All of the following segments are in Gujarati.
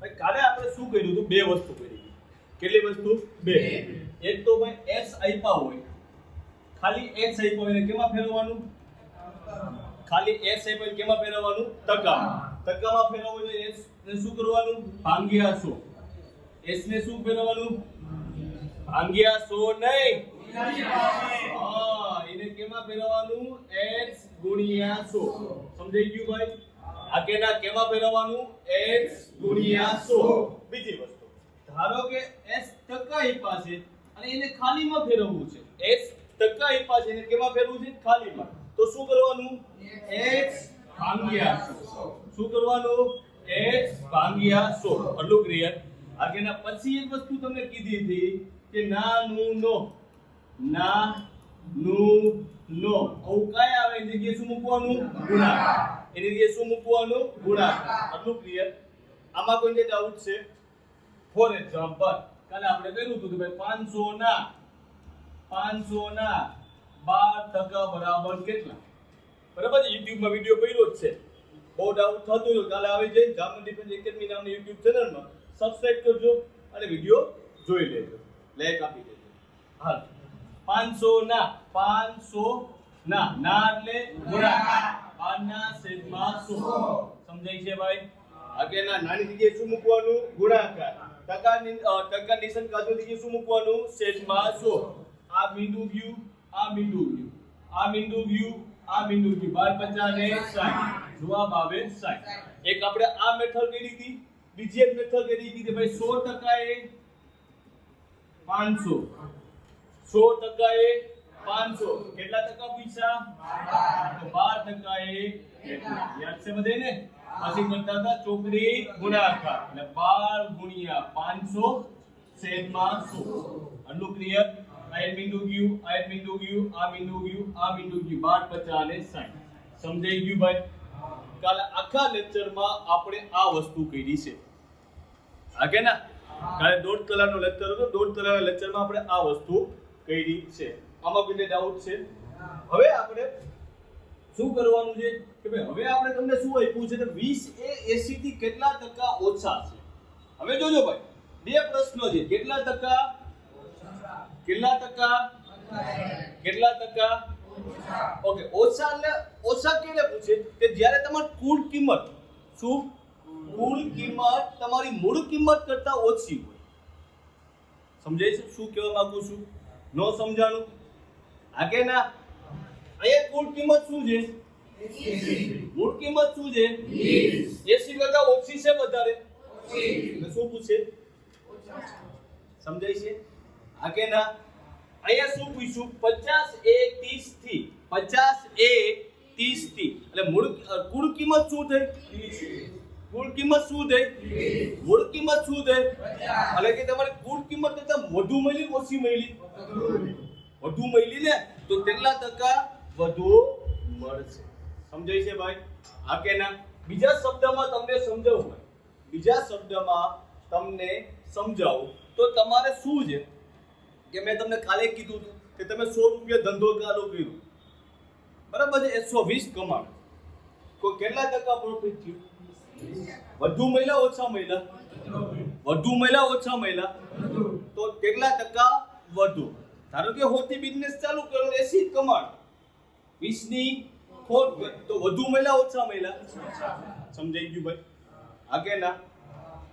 ભાઈ કાલે આપણે શું કર્યું હતું? બે વસ્તુ કરી. કેટલી વસ્તુ? બે. એક તો ભાઈ એસ આપ્યા હોય. ખાલી એક્સ આપ્યા હોય કેમાં ફેરવવાનું? ખાલી એક્સ આપ્યો હોય કેમાં ફેરવવાનું? ટકા. ટકામાં ફેરવવું હોય એસ ને શું કરવાનું? ભાંગ્યા સો. એસ ને શું ફેરવવાનું? ભાંગ્યા સો નહીં. હા એને કેમાં ફેરવવાનું? એસ ગુણ્યા સો. સમજાઈ ગયું ભાઈ? આ કેના કેમાં ફેરવવાનું? x ગુણ્યા 100 બીજી વસ્તુ. ધારો કે s ટકા પાસે અને એને ખાલીમાં ફેરવવું છે. s ટકા એ પાસે એને કેમાં ફેરવવું છે? ખાલીમાં. તો શું કરવાનું? x ભાગ્યા 100 શું કરવાનું? x ભાગ્યા 100 આટલું ક્લિયર આગેના પછી એક વસ્તુ તમને કીધી હતી કે ના નું. નો ના. નું નો આવું કાય આવે, જગ્યાએ શું મૂકવાનું? ગુણાકાર. એની જગ્યાએ શું મૂકવાનું? ગુણાકાર. આટલું ક્લિયર આમાં કોઈને ડાઉટ છે? ફોર એક્ઝામ્પલ કાલે આપણે કર્યું હતું કે ભાઈ પાંચસો ના પાંચસો ના બાર ટકા બરાબર કેટલા? બરાબર? છે યુટ્યુબમાં વીડિયો પહેલો જ છે. બહુ ડાઉટ થતું હતો કાલે આવી જઈને જામનગર ડિફેન્સ એકેડમી નામની યુટ્યુબ ચેનલમાં સબસ્ક્રાઇબ કરજો અને વીડિયો જોઈ લેજો. લાઈક આપી દેજો. હાલ. પાંચસો ના પાંચસો ના ના એટલે ગુણાકાર બારના છેદમાં સો સમજાય છે ભાઈ? આગળના નાની જગ્યાએ શું મૂકવાનું? ગુણાકાર. ટકા ટકા નિશાન કાઢો જગ્યાએ શું મૂકવાનું? છેદમાં સો. આ બિંદુ વ્યુ આ બિંદુ વ્યુ આ બિંદુ વ્યુ આ બિંદુ વ્યુ બાર પચાસ ને સાઠ. જવાબ આવે સાઠ. એક આપણે આ મેથડ કરી હતી. બીજી એક મેથડ કરી હતી કે ભાઈ સો ટકા એ પાંચસો. સો ટકા એ પાંચસો. કેટલા ટકા તો બાર ટકા એ? યાદ છે બધાને પછી કરતા હતા ચોકડી ગુણાકાર એટલે બાર ગુણ્યા પાંચસો છેદમાં સો આટલું ક્લિયર આ એક બિંદુ ગયું આ એક બિંદુ ગયું આ બિંદુ ગયું આ બિંદુ ગયું બાર પચાસ અને સાઠ સમજાઈ ગયું ભાઈ કાલે આખા લેક્ચરમાં આપણે આ વસ્તુ કરી છે આગે ના કાલે દોઢ કલાકનો લેક્ચર હતો દોઢ કલાકના લેક્ચરમાં આપણે આ વસ્તુ કરી છે આમાં કોઈને ડાઉટ છે હવે આપણે શું કરવાનું છે? કે ભાઈ, હવે આપણે તમને શું આપ્યું છે? કે વીસ એ એસી થી કેટલા ટકા ઓછા છે? હવે જોજો ભાઈ, બે પ્રશ્નો છે. કેટલા ટકા? કેટલા ટકા? કેટલા ટકા? ઓકે, ઓછા એટલે ઓછા કેને પૂછે? કે જ્યારે તમારી કુલ કિંમત, શું? કુલ કિંમત તમારી મૂળ કિંમત કરતા ઓછી હોય. સમજાય છે? શું કહેવા માંગુ છું? નો સમજાણું? આ કે ના? અહીંયા કુલ કિંમત શું છે? મૂળ કિંમત શું છે? 80 કરતા ઓછી છે વધારે? એટલે શું પૂછે? સમજાય છે? હા કે ના અહીંયા શું પૂછ્યું? 50 એ 30 થી. 50 એ 30 થી. એટલે મૂળ કુળ કુલ કિંમત શું થઈ? કુલ કિંમત શું થઈ? મૂળ કિંમત શું થઈ? એટલે કે તમારે કુલ કિંમત કરતા વધુ મળી ઓછી મળી? વધુ મળી. ને તો કેટલા ટકા વધુ મળશે? સમજાય છે ભાઈ? હા કે ના? બીજા શબ્દમાં તમને સમજાવું ભાઈ. બીજા શબ્દમાં તમને સમજાવું. તો તમારે શું છે? કે મેં તમને કાલે કીધું હતું કે તમે સો રૂપિયા ધંધો ચાલુ કર્યો. બરાબર છે? એકસો વીસ કમાણ. કોઈ કેટલા ટકા પ્રોફિટ થયું? વધુ મહિલા ઓછા મહિલા વધુ મહિલા ઓછા મહિલા તો કેટલા ટકા વધુ? ધારો કે હોતી બિઝનેસ ચાલુ કરો એસી કમાણ. વીસની ખોટ તો વધુ મહિલા ઓછા મહિલા સમજાઈ ગયું ભાઈ? આગે ના?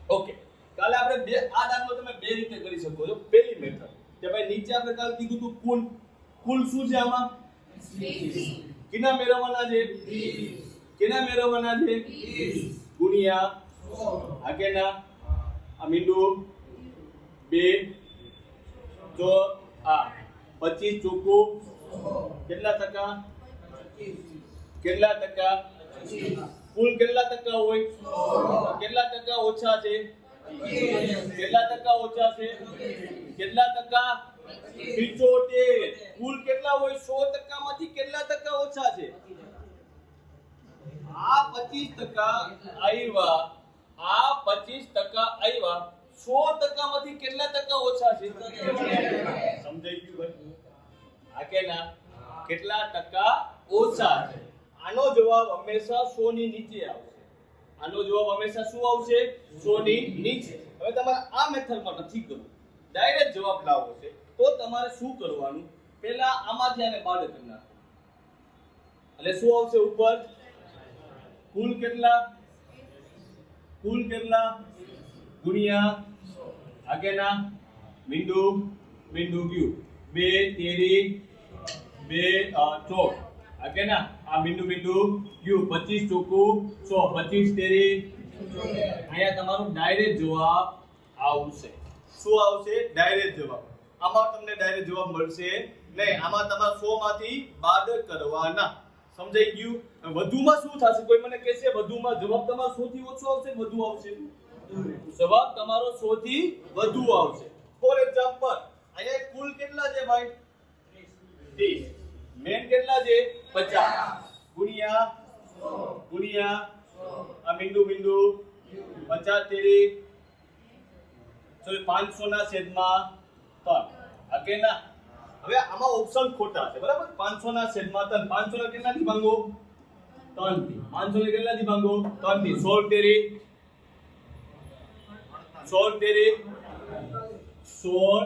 ઓકે. કાલે આપણે બે, આ દાખલો તમે બે રીતે કરી શકો છો. પહેલી મેથડ કે ભાઈ નીચે આપણે કાલે કીધું હતું કુલ. કુલ શું છે આમાં? કિના મેળવવાના છે? કિના મેળવવાના છે? ગુણ્યા. આગેના આ મીંડુ. બે. જો આ પચીસ ચોખ્ખું કેટલા ટકા? કેટલા ટકા? કુલ કેટલા ટકા હોય? કેટલા ટકા ઓછા છે? કેટલા ટકા ઓછા છે? કેટલા ટકા? પિચોતેર. કુલ કેટલા હોય? સો ટકામાંથી કેટલા ટકા ઓછા છે? આ પચીસ ટકા આવ્યા આ પચીસ ટકા આવ્યા સો ટકામાંથી કેટલા ટકા ઓછા છે? સમજાઈ ગયું ભાઈ? આ કે કેટલા ટકા ઓછા છે? આનો જવાબ હંમેશા 100 ની નીચે આવશે. આનો જવાબ હંમેશા શું આવશે? 100 ની નીચે. હવે તમારે આ મેથડમાં નથી કરવું. ડાયરેક્ટ જવાબ લાવવો છે. તો તમારે શું કરવાનું? પહેલા આમાંથી આને બાદ કરી નાખો એટલે શું આવશે ઉપર? કુલ કેટલા? કુલ કેટલા? ગુણ્યા આગેના. બિંદુ બિંદુ ક્યુ? બે તેરી બે અ, ચોક ના આ બિંદુ બિંદુ ક્યુ પચીસ ચોકુ. સો, પચીસ તેરી. અહીંયા તમારો ડાયરેક્ટ જવાબ આવશે. શું આવશે? ડાયરેક્ટ જવાબ. આમાં તમને ડાયરેક્ટ જવાબ મળશે નહીં. આમાં તમારે સો માંથી બાદ કરવાના. સમજાઈ ગયું? વધુમાં શું થશે? કોઈ મને કહેશે, વધુમાં જવાબ તમારો સૌથી ઓછો આવશે વધુ આવશે? જવાબ તમારો સૌથી વધુ આવશે. ફોર એક્ઝામ્પલ અહીંયા કુલ કેટલા છે ભાઈ? 30 મેન કેટલા છે 50 ગુણ્યા ગુણ્યા આ બિંદુ બિંદુ 50 તેરી તો 500 ના છેદમાં 3 ઓકે ના હવે આમાં ઓપ્શન ખોટા છે બરાબર 500 ના છેદમાં 3 500 ના કેટલાથી ભાંગો 3 થી 500 ને કેટલાથી ભાંગો 3 થી 16 તેરી 16 તેરી 16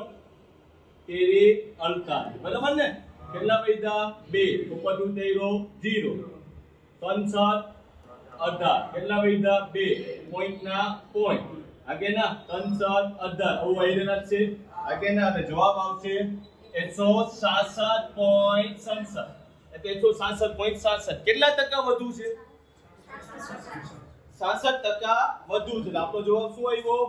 તેરી અડતાલીસ બરાબર ને કેટલા પૈસા બે, ઉપર તેરો ઝીરો ત્રણ સાત, અઢાર. કેટલા પૈસા બે પોઈન્ટ ના પોઈન્ટ આગે ના, ત્રણ સાત, અઢાર. આવું રહ્યા છે. આગે ના, અને જવાબ આવશે એકસો સાસઠ પોઈન્ટ સડસઠ એટલે એકસો સાસઠ પોઈન્ટ સાસઠ. કેટલા ટકા વધુ છે? સાસઠ ટકા વધુ છે. આપણો જવાબ શું આવ્યો?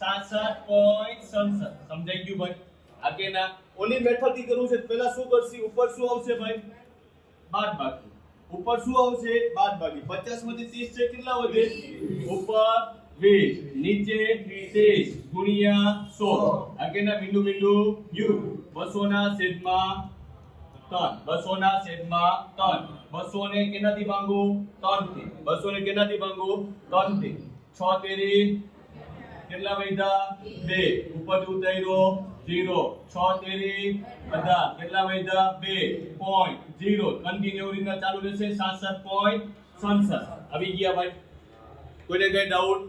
સાસઠ પોઈન્ટ સડસઠ સમજાઈ ગયું ભાઈ? આગે ના ઓલી મેથડથી કરવું છે પહેલા શું કરશી? ઉપર શું આવશે ભાઈ? બાદ બાકી. ઉપર શું આવશે? બાદ બાકી. 50 માંથી 30 છે, કેટલા વધે? ઉપર 20 નીચે 30 ગુણ્યા 100 આગળના બિંદુ બિંદુ? યુ. 200 ના છેદમાં 3 200 ના છેદમાં 3 200 ને કેનાથી ભાંગો 3 થી 200 ને કેનાથી ભાંગો 3 થી 6 તેરી કેટલા વૈધા? બે. ઉપર ઉતાર્યો જીરો, છ તેરી અઢાર કેટલા વૈધા બે પોઈન્ટ જીરો. કન્ટિન્યુ રીતના ચાલુ રહેશે. સાતસઠ પોઈન્ટ સડસઠ આવી ગયા ભાઈ. કોઈને કઈ ડાઉટ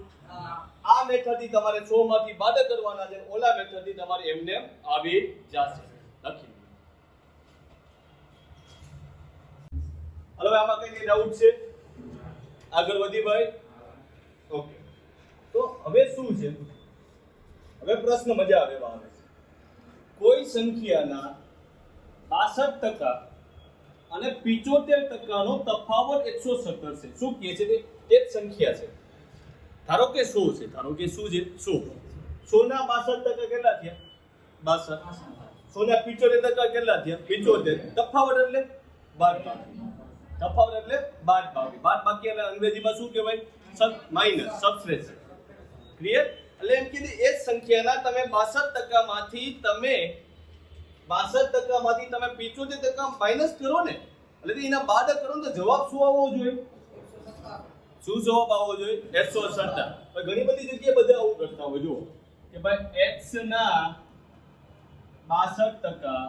આ મેથડથી તમારે 100 માંથી બાદ કરવાના છે. ઓલા મેથડથી તમારે એમને આવી જશે. લખી. હલો, આમાં કઈ ડાઉટ છે? આગળ વધી ભાઈ. ઓકે તો હવે શું છે? હવે પ્રશ્ન મજા આવે આવે. કોઈ સંખ્યાના બાસઠ ટકા અને પિચોતેર ટકાનો તફાવત એકસો સત્તર છે. શું કહે છે તે? એક સંખ્યા છે. ધારો કે સો છે. ધારો કે શું છે? સો. સોના બાસઠ ટકા કેટલા થયા? બાસઠ. સોના પિચોતેર ટકા કેટલા થયા? પિચોતેર. તફાવત એટલે બાર બાકી તફાવત એટલે બાર બાકી બાર બાકી એટલે અંગ્રેજીમાં શું કહેવાય? સબ માઇનસ સબટ્રેક્શન ક્લિયર એટલે એમ કીધું એ જ સંખ્યાના તમે 62% ટકામાંથી તમે 62% ટકામાંથી તમે 75% ટકા માઇનસ કરો ને એટલે એના બાદ કરો ને તો જવાબ શું આવવો જોઈએ? શું જવાબ આવવો જોઈએ? 117 પણ ઘણી બધી જગ્યાએ બધા આવું કરતા હોય જુઓ. કે ભાઈ એક્સ ના 62% ટકા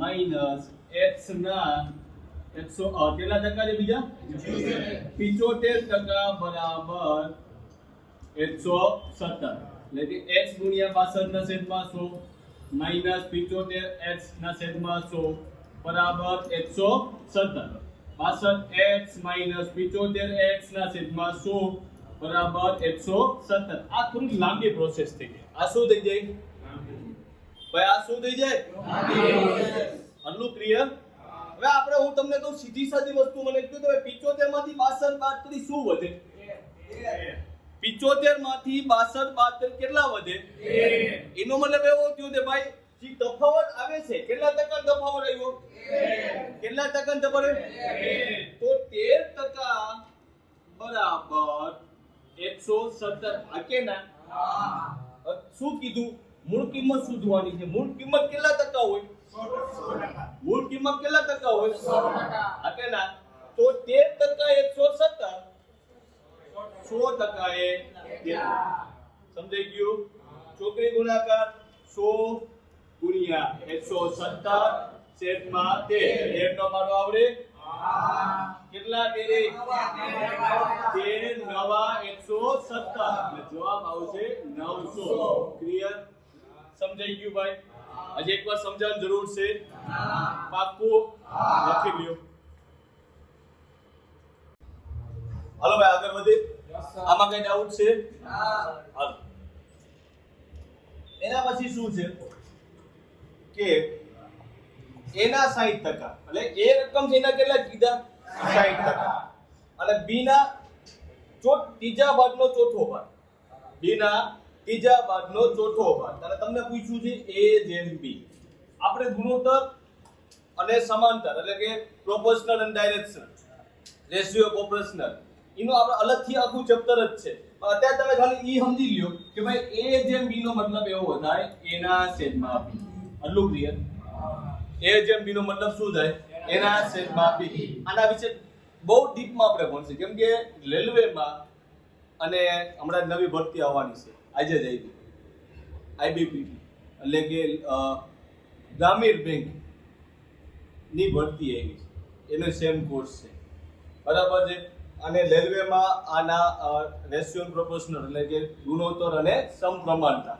માઇનસ એક્સ ના એકસો કેટલા ટકા છે બીજા? 75% ટકા બરાબર એકસો સત્તર. એટલે કે એક્સ ગુણ્યા બાસઠ ના છેદમાં સો માઇનસ પિચોતેર એક્સ ના છેદમાં સો, બરાબર એકસો સત્તર. બાસઠ એક્સ માઇનસ પિચોતેર એક્સના છેદમાં સો, બરાબર એકસો સત્તર. આ થોડી લાંબી પ્રોસેસ થઈ ગઈ. આ શું થઈ જાય? ભાઈ, આ શું થઈ જાય? આટલું ક્લિયર હવે આપણે, હું તમને કહું સીધી સાદી વસ્તુ મને તમે પિચોતેરમાંથી બાસઠ બાદ કરી શું વધે? પિચોતેરમાંથી બાસઠ બાતર કેટલા વધે? એનો મતલબ એવો થયો કે ભાઈ જે તફાવત આવે છે કેટલા ટકા તફાવત આવ્યો? કેટલા ટકા તફાવત તો તેર ટકા બરાબર એકસો સત્તર. ના? શું કીધું? મૂળ કિંમત શોધવાની છે. મૂળ કિંમત કેટલા ટકા હોય? મૂળ કિંમત કેટલા ટકા હોય? ના? તો તેર ટકા એકસો સત્તર. સો ટકા એ સમજાઈ ગયું? ચોકડી ગુણાકાર સો ગુણ્યા એકસો સત્તર છેદમાં તેર. તેર નો મારો આવડે? કેટલા તેરે? તેર નવા એકસો સત્તર. જવાબ આવશે નવસો. ક્લિયર? સમજાઈ ગયું ભાઈ? હજી એકવાર સમજાવવાની જરૂર છે. પાક્કું લખી લ્યો. હાલો ભાઈ આગળ વધે. આમાં કઈ ડાઉટ છે? હાલો. એના પછી શું છે? કે એના 60 ટકા. એટલે એ રકમ છે એના કેટલા કીધા? 60 ટકા. અને બી ના ચોથ ત્રીજા ભાગનો ચોથો ભાગ. બી ના ત્રીજા ભાગનો ચોથો ભાગ. અને તમને પૂછ્યું છે એ જેમ બી આપણે ગુણોત્તર અને સમાંતર એટલે કે પ્રોપોર્શનલ અને ડાયરેક્શન રેશિયો પ્રોપોર્શનલ એનું આપણે અલગથી આખું ચેપ્ટર જ છે. અત્યારે તમે ખાલી ઈ સમજી લ્યો કે ભાઈ એ જેમ બી નો મતલબ એવો થાય એના સેટમાં બી આટલું ક્લિયર એ જેમ બી નો મતલબ શું થાય? એના સેટમાં બી આના વિશે બહુ ડીપમાં આપણે ભણશું. કેમ કે રેલવેમાં અને હમણાં નવી ભરતી આવવાની છે. આજે જ આવી આઈબીપીટી એટલે કે ગ્રામીણ બેંકની ભરતી આવી છે. એનો સેમ કોર્સ છે. બરાબર છે? અને રેલવેમાં આના રેશિયો પ્રોપોર્શનલ એટલે કે ગુણોત્તર અને સમપ્રમાણતા.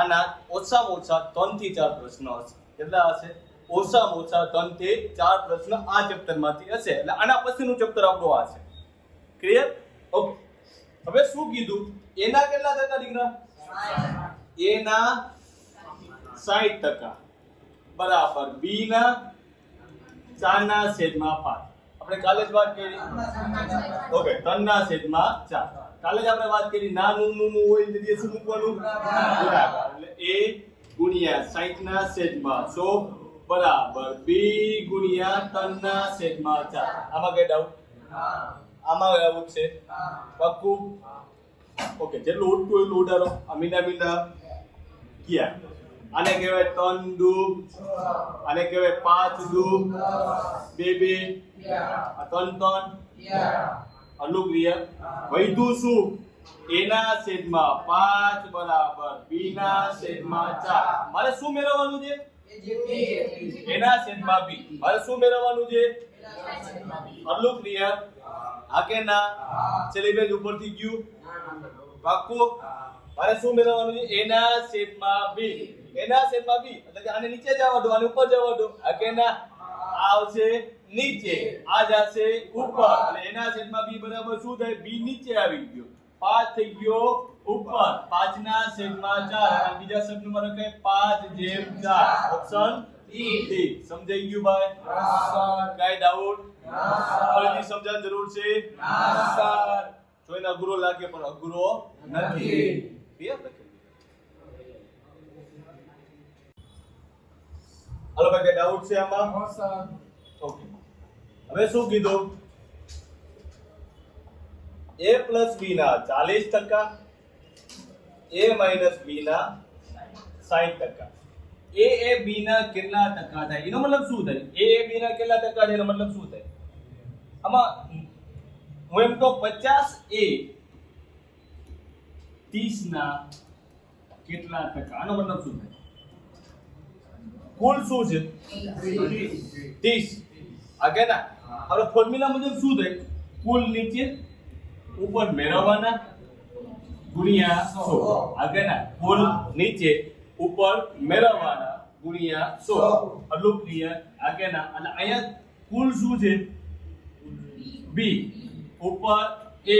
આના ઓછામાં ઓછા ત્રણથી ચાર પ્રશ્નો હશે. કેટલા હશે? ઓછામાં ઓછા ત્રણથી ચાર પ્રશ્ન આ ચેપ્ટરમાંથી હશે. એટલે આના પછીનું ચેપ્ટર આપણું આ છે. ક્લિયર ઓકે હવે શું કીધું? એના કેટલા ટકા દીકરા? એના સાઠ ટકા. બરાબર. બી ના ચાર ના છેદમાં પાંચ. આપણે કાલે જ વાત કરી. ઓકે, તનના છેદમાં ચાર કાલે જ આપણે વાત કરી ના નું નું નું હોય એટલે શું મૂકવાનું. ગુણાકાર એટલે એ ગુણ્યા સાઠ ના છેદમાં સો બરાબર. બી ગુણ્યા તનના છેદમાં ચાર આમાં કઈ ડાઉટ આમાં ડાઉટ છે? પક્કું? ઓકે, જેટલું ઉડતું એટલું ઉડાડો. આ મીંડા ગયા આને કહેવાય ત્રણ ડૂબ આને કહેવાય પાંચ ડૂબ બે બે ત્રણ ત્રણ અલુક ક્રિયા વૈધું શું? એના છેદમાં પાંચ બરાબર. બી ના છેદમાં ચાર. મારે શું મેળવવાનું છે? એના છેદમાં બી. મારે શું મેળવવાનું છે? અલુક ક્રિયા હા કે ના? છેલ્લી પેજ ઉપરથી ગયું પાક્કું? મારે શું મેળવવાનું છે? એના છેદમાં બી. એના છેદમાં બી એટલે કે આને નીચે જવા દો આને ઉપર જવા દો. આ કે ના? આ આવશે નીચે. આ જશે ઉપર. એટલે એના માં બી બરાબર શું થાય? બી નીચે આવી ગયો. પાંચ થઈ ગયો ઉપર. પાંચ ના માં ચાર. અને બીજા શબ્દમાં લખાય પાંચ જેમ ચાર. ઓપ્શન ડી સમજાઈ ગયું ભાઈ? કાઈ ડાઉટ ફરીથી સમજાવવાની જરૂર છે? જોઈને અઘરો લાગે પણ અઘરો નથી. ક્લિયર હાલો ભાઈ કઈ ડાઉટ છે આમાં? ઓકે હવે શું કીધું? એ પ્લસ બી ના ચાલીસ ટકા એ માઇનસ બી ના સાઈઠ ટકા. એ એ બી ના કેટલા ટકા થાય? એનો મતલબ શું થાય? એ એ બી ના કેટલા ટકા થાય? એનો મતલબ શું થાય? આમાં હું એમ તો પચાસ એ ત્રીસ ના કેટલા ટકા? આનો મતલબ શું થાય? કુલ શું છે? ત્રીસ. આ ના આપણે ફોર્મ્યુલા મુજબ શું થાય? કુલ નીચે, ઉપર મેળવવાના ગુણ્યા સો. આ ના કુલ નીચે, ઉપર મેળવવાના ગુણ્યા સો. આટલું ક્લિયર આગળ ના અને અહીંયા કુલ શું છે? બી ઉપર એ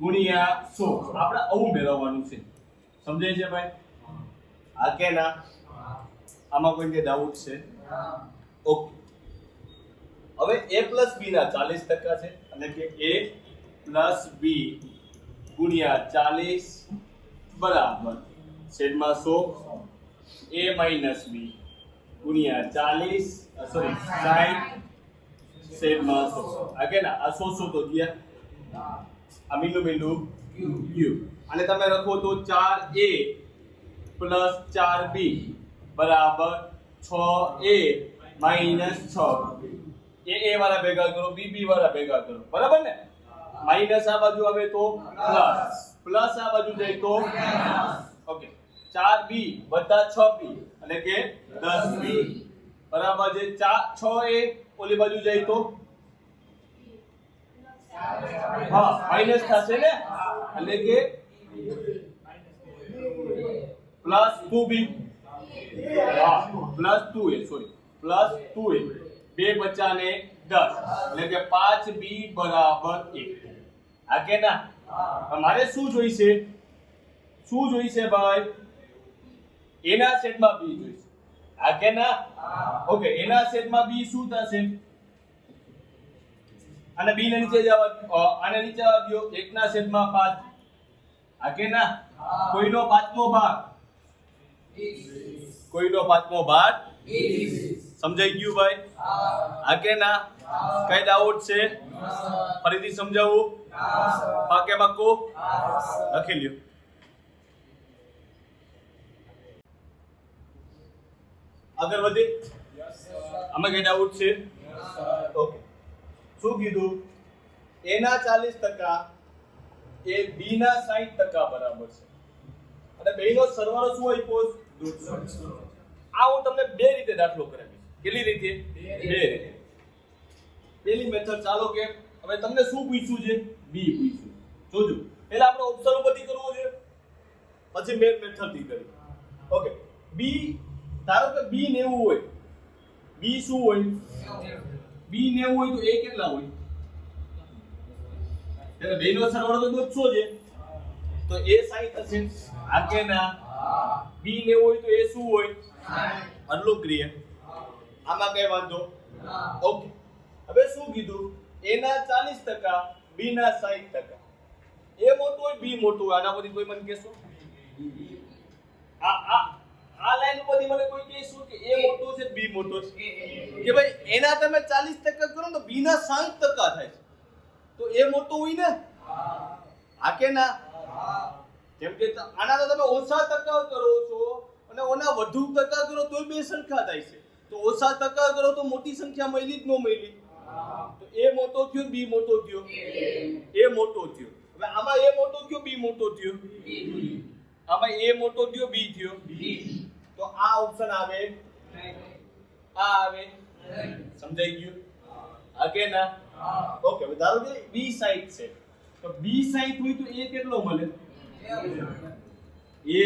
ગુણ્યા સો. આપણે આવું મેળવવાનું છે. સમજાય છે ભાઈ? આ કે ના આમાં કોઈ ડાઉટ છે. ઓકે હવે એ પ્લસ બી ના ચાલીસ ટકા છે. એટલે કે એ પ્લસ બી ગુણ્યા ચાલીસ બરાબર. છેદમાં સો. એ માઇનસ બી ગુણ્યા ચાલીસ સોરી સાઈઠ છેદમાં સો. આગે ના? આ સો સો તો ગયા. આ મીંડું મીંડું. યુ અને તમે લખો તો ચાર એ પ્લસ ચાર બી બરાબર છ એ માઇનસ છ. એ એ વાળા ભેગા કરો, બી બી વાળા ભેગા કરો. બરાબર ને? માઇનસ આ બાજુ આવે તો પ્લસ. પ્લસ આ બાજુ જાય તો ઓકે. ચાર બી, બધા છ બી. એટલે કે દસ બી. બરાબર છે? ચાર, છ એ ઓલી બાજુ જાય તો? હા, માઇનસ થશે ને? એટલે કે plus two B. Plus two A sorry plus two A. બે બચ્ચા ને દસ. એટલે કે પાંચ બી બરાબર એક. આ કે ના? મારે શું જોઈશે? શું જોઈશે ભાઈ? એના સેટમાં બી જોઈશે. આ કે ના? ઓકે, એના સેટમાં બી શું થશે? અને બી ને નીચે જવા આને નીચે આવવા દો. એકના સેટમાં પાંચ. આ કે ના? કોઈનો પાંચમો ભાગ? કોઈનો પાંચમો ભાગ સમજાઈ ગયું ભાઈ? હા. કે ના કઈ ડાઉટ છે? ફરીથી સમજાવું? પાકે પાકું લખી લ્યો. આગળ વધી આમાં કઈ ડાઉટ છે? ઓકે. શું કીધું? એના ચાલીસ ટકા એ બી ના સાહીઠ ટકા બરાબર છે. અને બેનો સરવાળો શું હોય પોસ આ હું તમને બે રીતે દાખલો કરાવીશ. કેટલી રીતે? બે રીતે. પેલી મેથડ ચાલો કે હવે તમને શું પૂછ્યું છે? બી પૂછ્યું જોજો. પહેલા આપણે ઓપ્શન ઉપરથી કરવો છે. પછી મેન મેથડથી કરી ઓકે બી ધારો કે બી 90 હોય. બી શું હોય? બી 90 હોય તો એ કેટલા હોય? એટલે બેનો સરવાળો તો દોઢસો છે તો એ 60 હશે. આ કે ના બી ને હોય તો એ શું હોય? અનુક્રિય ક્રિયા. આમાં કઈ વાંધો? ઓકે. હવે શું કીધું? એના 40 ટકા બી ના 60 ટકા. એ મોટું હોય બી મોટું હોય. આના પછી કોઈ મને કહેશો? આ આ આ લાઈન ઉપરથી મને કોઈ કહેશું કે એ મોટો છે બી મોટો છે? કે ભાઈ એના તમે 40 ટકા કરો ને તો બી ના 60 ટકા થાય છે. તો એ મોટો હોય ને? હા. કે ના? કેમ કે આના તો તમે ઓછા ટકા કરો છો અને ઓના વધુ ટકા કરો તોય બે સંખ્યા થાય છે. તો ઓછા ટકા કરો તો મોટી સંખ્યા મળી જ ન મળી. તો એ મોટો થયો બી મોટો થયો? એ મોટો થયો. હવે આમાં એ મોટો થયો બી મોટો થયો? આમાં એ મોટો થયો બી થયો? તો આ ઓપ્શન આવે. આ આવે. સમજાઈ ગયું? હા કે ના? ઓકે ધારો કે બી સાઈડ છે. તો બી સાઈડ હોય તો એ કેટલો મળે? એ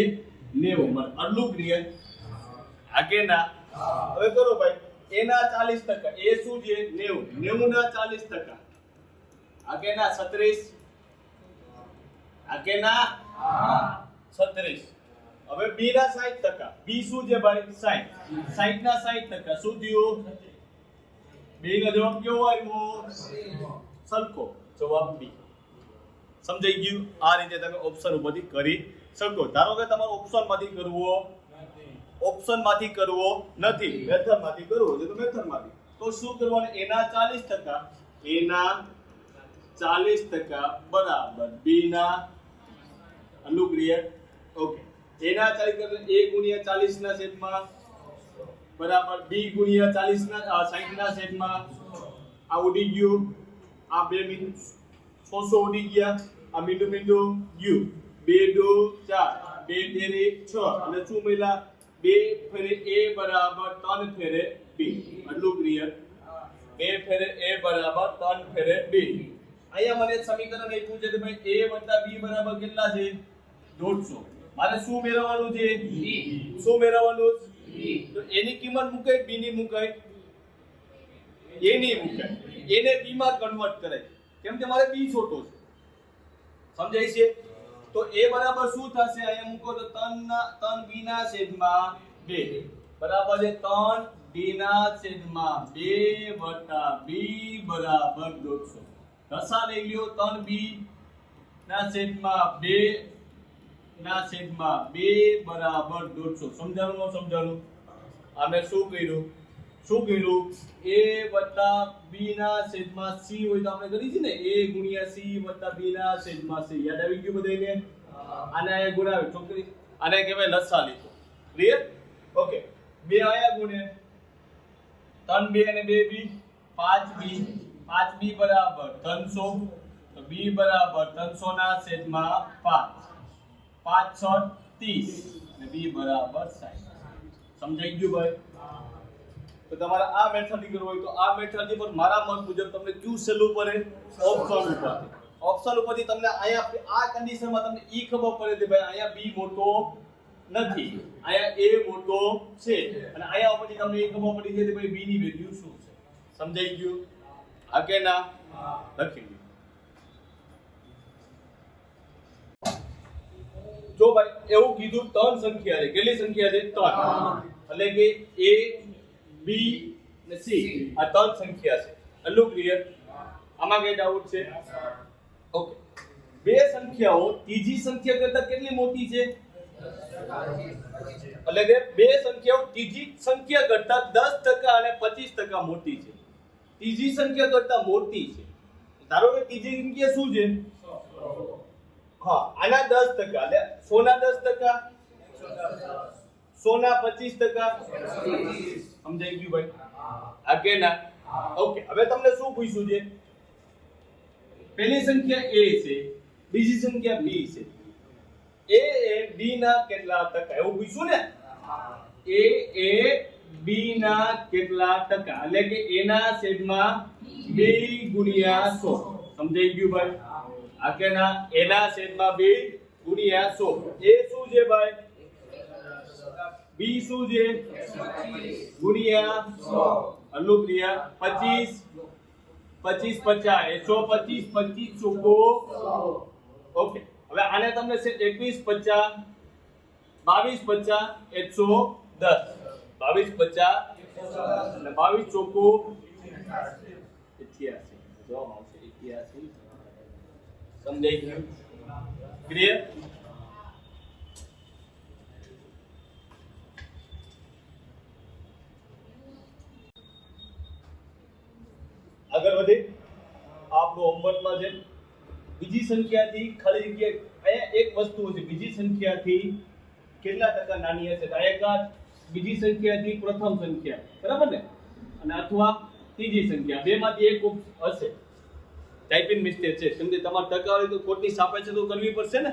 90 મળે અડલું ક્લિયર આગે ના હવે કરો ભાઈ. એના 40 ટકા. એ શું છે? 90 90 ના 40 ટકા. આગે ના સત્રીસ આગે ના 36 હવે બી ના 60 ટકા. બી શું છે ભાઈ? 60 60 ના 60 ટકા. શું થયું? બે નો જવાબ કેવો આવ્યો? સરખો જવાબ બી. સમજાઈ ગયું? આ રીતે તમે ઓપ્શન ઉપરથી કરી શકો. ધારો કે તમારે ઓપ્શનમાંથી કરવો. ઓપ્શનમાંથી કરવો નથી. મેથડમાંથી કરવો છે તો મેથડમાંથી તો શું કરવાનું? એના 40 ટકા. એના 40 ટકા બરાબર. બી ના ક્લિયર ઓકે. એના ચાલીસ ટકા એ ગુણ્યા 40 ના સેટમાં બરાબર. બી ગુણ્યા 40 ના સાઈઠ ના સેટમાં આ ઉડી ગયું. આ બે મીંડું સો સો ઉડી ગયા. આ મીંડું મીંડું યુ બે દો ચાર બે ફેરે છ અને શું મળ્યા બે ફેરે a બરાબર ત્રણ ફેરે b આટલું ક્લિયર બે ફેરે a બરાબર ત્રણ ફેરે b અહીંયા મને સમીકરણ આપ્યું છે કે ભાઈ a b બરાબર કેટલા છે દોઢસો મારે શું મેળવવાનું છે શું મેળવવાનું તો એની કિંમત મૂકાય બી ની મૂકાય એની મૂકાય એને b માં કન્વર્ટ કરે કેમ કે મારે બી છોટો છે સમજાય છે? તો એ બરાબર શું થશે? અહીંયા મૂકો તો 3 ના 3 બી ના છેદમાં બે. બરાબર છે? તન બી ના છેદમાં બે વટા બી બરાબર 150 દસા લઈ લ્યો તન બી ના છેદમાં બે, ના છેદમાં બે બરાબર દોઢસો. સમજાણું સમજાણું? અમે શું કર્યું? શું કીધું? એ વત્તા બી ના છેદમાં સી હોય તો આપણે કરી છે ને? એ ગુણ્યા સી વત્તા બી ના છેદમાં સી યાદ આવી ગયું બધાને આને આ ગુણાવ્યું. છોકરી આને કહેવાય લસા લીધો. ક્લિયર ઓકે બે આયા ગુણે. ત્રણ બે અને બે બી. પાંચ બી. પાંચ બી બરાબર 300 તો બી બરાબર 300 ના છેદમાં પાંચ. પાંચ છ 30 અને બી બરાબર 60 સમજાઈ ગયું ભાઈ? તો તમારે આ મેથડથી કરવું હોય તો આ મેથડથી પણ મારા મત મુજબ તમને ક્યુ સહેલું પડે ઓપ્શન ઉપર ઓપ્શન ઉપરથી તમને અહીંયા આ કન્ડિશનમાં તમને ઈ ખબર પડે કે ભાઈ અહીંયા બી મોટો નથી. અહીંયા એ મોટો છે. અને અહીંયા ઉપરથી તમને એ ખબર પડી જાય કે ભાઈ બી ની વેલ્યુ શું છે. સમજાઈ ગયું? હા કે ના? લખી લ્યો જો ભાઈ એવું કીધું ત્રણ સંખ્યા છે. કેટલી સંખ્યા છે? ત્રણ. એટલે કે એ બી ને સી. આ ત્રણ સંખ્યા છે. એટલું ક્લિયર? આમાં કઈ ડાઉટ છે? ઓકે. બે સંખ્યાઓ ત્રીજી સંખ્યા કરતા કેટલી મોટી છે? એટલે કે બે સંખ્યાઓ ત્રીજી સંખ્યા કરતા દસ ટકા અને પચીસ ટકા મોટી છે. ત્રીજી સંખ્યા કરતા મોટી છે. ધારો કે ત્રીજી સંખ્યા શું છે? હા આના દસ ટકા. એટલે સોના દસ ટકા? સોના પચીસ ટકા. સમજાઈ ગયું ભાઈ? આ કે ના? ઓકે, હવે તમને શું પૂછ્યું છે? પહેલી સંખ્યા એ છે, બીજી સંખ્યા બી છે. એ એ બી ના કેટલા ટકા? એવું પૂછ્યું ને? એ એ બી ના કેટલા ટકા? એટલે કે એના છેદમાં b ગુણ્યા સો. સમજાઈ ગયું ભાઈ? આ કે ના? એના છેદમાં b ગુણ્યા સો. એ શું છે ભાઈ? B શું છે ગુણ્યા. અનુપ્રિયા. પચીસ. પચીસ પચાસ. એકસો પચીસ પચીસ ચોકો. ઓકે. હવે આને તમને એકવીસ પચાસ, બાવીસ પચાસ, એકસો દસ. બાવીસ પચાસ અને બાવીસ ચોકો. ઇઠ્યાસી જવાબ સમજાઈ ગયું? ક્લિયર? આગળ વધે આપણું હોમવર્કમાં છે બીજી સંખ્યાથી ખાલી જગ્યાએ અહીંયા એક વસ્તુ છે, બીજી સંખ્યાથી કેટલા ટકા નાની હશે? તો એક આ બીજી સંખ્યાથી પ્રથમ સંખ્યા, બરાબર ને? અને અથવા ત્રીજી સંખ્યા, બેમાંથી એક હશે. ટાઈપિંગ મિસ્ટેક છે. કેમ કે તમારે ટકાવારી તો ખોટની સાપે છે તો કરવી પડશે ને?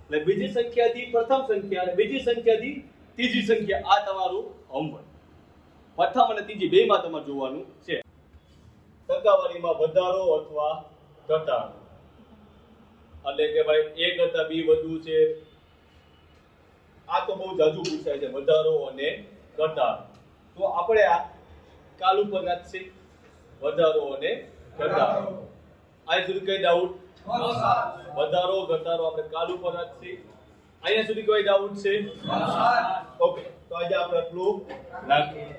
એટલે બીજી સંખ્યાથી પ્રથમ સંખ્યા અને બીજી સંખ્યાથી ત્રીજી સંખ્યા, આ તમારું હોમવર્ક પ્રથમ અને ત્રીજી, બેમાં તમારે જોવાનું છે. ટકાવારીમાં વધારો અથવા ઘટાડો? એટલે કે ભાઈ એ કરતા બી વધુ છે. આ તો બહુ જાજુ પૂછાય છે વધારો અને ઘટાડો. તો આપણે આ કાલ ઉપર રાખશે વધારો અને ઘટાડો. આ સુધી કઈ ડાઉટ વધારો ઘટાડો આપણે કાલ ઉપર રાખશે અહીંયા સુધી કોઈ ડાઉટ છે? ઓકે તો આજે આપણે આટલું રાખીએ.